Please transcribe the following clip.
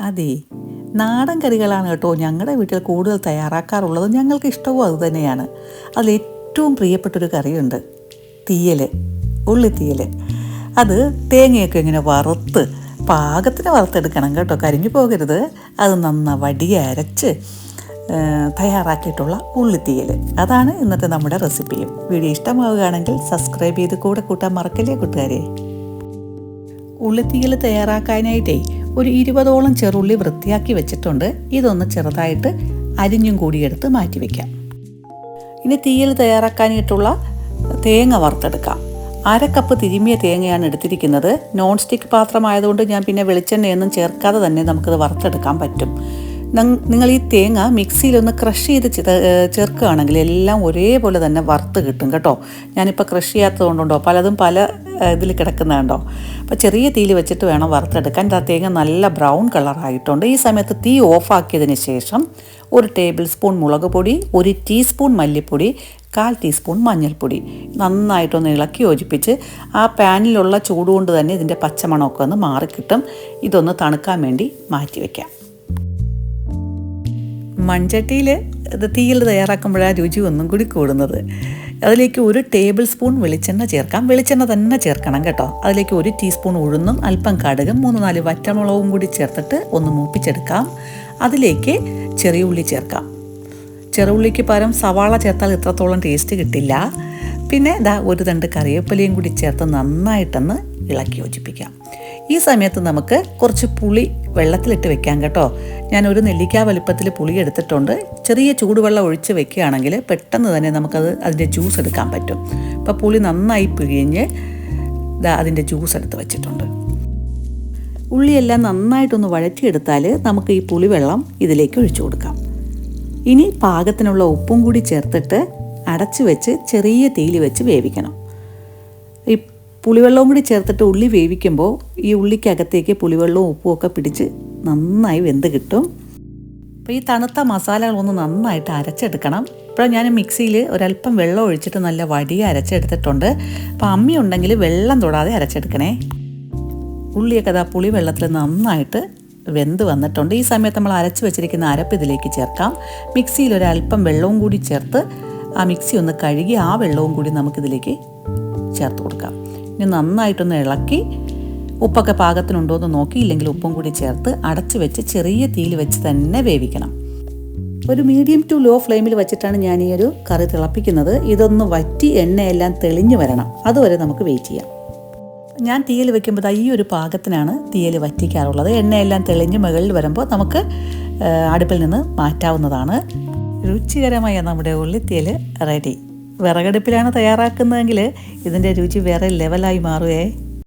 അതെ. നാടൻ കറികളാണ് കേട്ടോ ഞങ്ങളുടെ വീട്ടിൽ കൂടുതൽ തയ്യാറാക്കാറുള്ളത്. ഞങ്ങൾക്ക് ഇഷ്ടവും അത് തന്നെയാണ്. അതിൽ ഏറ്റവും പ്രിയപ്പെട്ടൊരു കറിയുണ്ട് തീയൽ ഉള്ളിത്തീയൽ അത് തേങ്ങയൊക്കെ ഇങ്ങനെ വറുത്ത് പാകത്തിന് വറുത്തെടുക്കണം കേട്ടോ. കരിഞ്ഞു പോകരുത്. അത് നന്ന വടി അരച്ച് തയ്യാറാക്കിയിട്ടുള്ള ഉള്ളിത്തീയൽ അതാണ് ഇന്നത്തെ നമ്മുടെ റെസിപ്പിയും. വീഡിയോ ഇഷ്ടമാവുകയാണെങ്കിൽ സബ്സ്ക്രൈബ് ചെയ്ത് കൂടെ കൂട്ടാൻ മറക്കല്ലേ കൂട്ടുകാരെ? ഉള്ളിത്തീയൽ തയ്യാറാക്കാനായിട്ടേ ഒരു ഇരുപതോളം ചെറുള്ളി വൃത്തിയാക്കി വെച്ചിട്ടുണ്ട്. ഇതൊന്ന് ചെറുതായിട്ട് അരിഞ്ഞും കൂടി എടുത്ത് മാറ്റി വെക്കാം. ഇനി തീയിൽ തയ്യാറാക്കാനായിട്ടുള്ള തേങ്ങ വറുത്തെടുക്കാം. അര കപ്പ് തിരുമിയ തേങ്ങയാണ് എടുത്തിരിക്കുന്നത്. നോൺ സ്റ്റിക്ക് പാത്രമായതുകൊണ്ട് ഞാൻ പിന്നെ വെളിച്ചെണ്ണയൊന്നും ചേർക്കാതെ തന്നെ നമുക്കത് വറുത്തെടുക്കാൻ പറ്റും. നങ്- നിങ്ങൾ ഈ തേങ്ങ മിക്സിയിലൊന്ന് ക്രഷ് ചെയ്ത് ചേർക്കുകയാണെങ്കിൽ എല്ലാം ഒരേപോലെ തന്നെ വറുത്ത് കിട്ടും കേട്ടോ. ഞാനിപ്പോൾ ക്രഷ് ചെയ്യാത്തത് കൊണ്ടുണ്ടോ പലതും പല ഇതിൽ കിടക്കുന്നുണ്ടോ? അപ്പോൾ ചെറിയ തീയിൽ വെച്ചിട്ട് വേണം വറുത്തെടുക്കാൻ. തേങ്ങ നല്ല ബ്രൗൺ കളറായിട്ടുണ്ട്. ഈ സമയത്ത് തീ ഓഫാക്കിയതിന് ശേഷം ഒരു ടേബിൾ സ്പൂൺ മുളക് പൊടി ഒരു ടീസ്പൂൺ മല്ലിപ്പൊടി കാൽ ടീസ്പൂൺ മഞ്ഞൾപ്പൊടി. നന്നായിട്ടൊന്ന് ഇളക്കി യോജിപ്പിച്ച് ആ പാനിലുള്ള ചൂടുകൊണ്ട് തന്നെ ഇതിന്റെ പച്ചമണമൊക്കെ ഒന്ന് മാറിക്കിട്ടും ഇതൊന്ന് തണുക്കാൻ വേണ്ടി മാറ്റി വയ്ക്കാം മൺചട്ടിയിൽ ഇത് തീയിൽ തയ്യാറാക്കുമ്പോഴാണ് രുചി ഒന്നും കൂടി കൂടുന്നത്. അതിലേക്ക് ഒരു ടേബിൾ സ്പൂൺ വെളിച്ചെണ്ണ ചേർക്കാം. വെളിച്ചെണ്ണ തന്നെ ചേർക്കണം കേട്ടോ. അതിലേക്ക് ഒരു ടീസ്പൂൺ ഉഴുന്നും അല്പം കടുകും മൂന്ന് നാല് വറ്റമുളകും കൂടി ചേർത്തിട്ട് ഒന്ന് മൂപ്പിച്ചെടുക്കാം. അതിലേക്ക് ചെറിയ ഉള്ളി ചേർക്കാം. ചെറുള്ളിക്ക് പകരം സവാള ചേർത്താൽ ഇത്രത്തോളം ടേസ്റ്റ് കിട്ടില്ല. പിന്നെ ഇതാ ഒരു തണ്ട് കറിവേപ്പിലയും കൂടി ചേർത്ത് നന്നായിട്ടൊന്ന് ഇളക്കി യോജിപ്പിക്കാം. ഈ സമയത്ത് നമുക്ക് കുറച്ച് പുളി വെള്ളത്തിലിട്ട് വെക്കാൻ കേട്ടോ. ഞാൻ ഒരു നെല്ലിക്ക വലുപ്പത്തിൽ പുളി എടുത്തിട്ടുണ്ട്. ചെറിയ ചൂടുവെള്ളം ഒഴിച്ച് വെക്കുകയാണെങ്കിൽ പെട്ടെന്ന് തന്നെ നമുക്കത് അതിന്റെ ജ്യൂസ് എടുക്കാൻ പറ്റും. അപ്പോൾ പുളി നന്നായി പിഴിഞ്ഞ് ദാ അതിന്റെ ജ്യൂസ് എടുത്ത് വെച്ചിട്ടുണ്ട്. ഉള്ളിയെല്ലാം നന്നായിട്ടൊന്ന് വഴറ്റിയെടുത്താൽ നമുക്ക് ഈ പുളിവെള്ളം ഇതിലേക്ക് ഒഴിച്ചു കൊടുക്കാം. ഇനി പാകത്തിനുള്ള ഉപ്പും കൂടി ചേർത്തിട്ട് അടച്ചു വെച്ച് ചെറിയ തീയിൽ വെച്ച് വേവിക്കണം. പുളിവെള്ളവും കൂടി ചേർത്തിട്ട് ഉള്ളി വേവിക്കുമ്പോൾ ഈ ഉള്ളിക്കകത്തേക്ക് പുളിവെള്ളവും ഉപ്പും ഒക്കെ പിടിച്ച് നന്നായി വെന്ത് കിട്ടും. അപ്പോൾ ഈ തണുത്ത മസാലകളൊന്ന് നന്നായിട്ട് അരച്ചെടുക്കണം. ഇപ്പോൾ ഞാൻ മിക്സിയിൽ ഒരല്പം വെള്ളം ഒഴിച്ചിട്ട് നല്ല വടിയ അരച്ചെടുത്തിട്ടുണ്ട്. അപ്പോൾ അമ്മി ഉണ്ടെങ്കിൽ വെള്ളം തൊടാതെ അരച്ചെടുക്കണേ. ഉള്ളിയൊക്കെ അതാ പുളി വെള്ളത്തിൽ നന്നായിട്ട് വെന്ത് വന്നിട്ടുണ്ട്. ഈ സമയത്ത് നമ്മൾ അരച്ച് വെച്ചിരിക്കുന്ന അരപ്പ് ഇതിലേക്ക് ചേർക്കാം. മിക്സിയിൽ ഒരല്പം വെള്ളവും കൂടി ചേർത്ത് ആ മിക്സി ഒന്ന് കഴുകി ആ വെള്ളവും കൂടി നമുക്കിതിലേക്ക് ചേർത്ത് കൊടുക്കാം. ഇനി നന്നായിട്ടൊന്ന് ഇളക്കി ഉപ്പൊക്കെ പാകത്തിനുണ്ടോ എന്ന് നോക്കി ഇല്ലെങ്കിൽ ഉപ്പും കൂടി ചേർത്ത് അടച്ച് വെച്ച് ചെറിയ തീയിൽ വെച്ച് തന്നെ വേവിക്കണം. ഒരു മീഡിയം ടു ലോ ഫ്ലെയിമിൽ വെച്ചിട്ടാണ് ഞാൻ ഈ ഒരു കറി തിളപ്പിക്കുന്നത്. ഇതൊന്ന് വറ്റി എണ്ണയെല്ലാം തെളിഞ്ഞു വരണം. അതുവരെ നമുക്ക് വെയിറ്റ് ചെയ്യാം. ഞാൻ തീയൽ വെക്കുമ്പോൾ ഈ ഒരു പാകത്തിനാണ് തീയൽ വറ്റിക്കാറുള്ളത്. എണ്ണയെല്ലാം തെളിഞ്ഞ് മുകളിൽ വരുമ്പോൾ നമുക്ക് അടുപ്പിൽ നിന്ന് മാറ്റാവുന്നതാണ്. രുചികരമായ നമ്മുടെ ഉള്ളിത്തേൽ റെഡി. വിറകടുപ്പിലാണ് തയ്യാറാക്കുന്നതെങ്കിൽ ഇതിന്റെ രുചി വേറെ ലെവലായി മാറുകയെ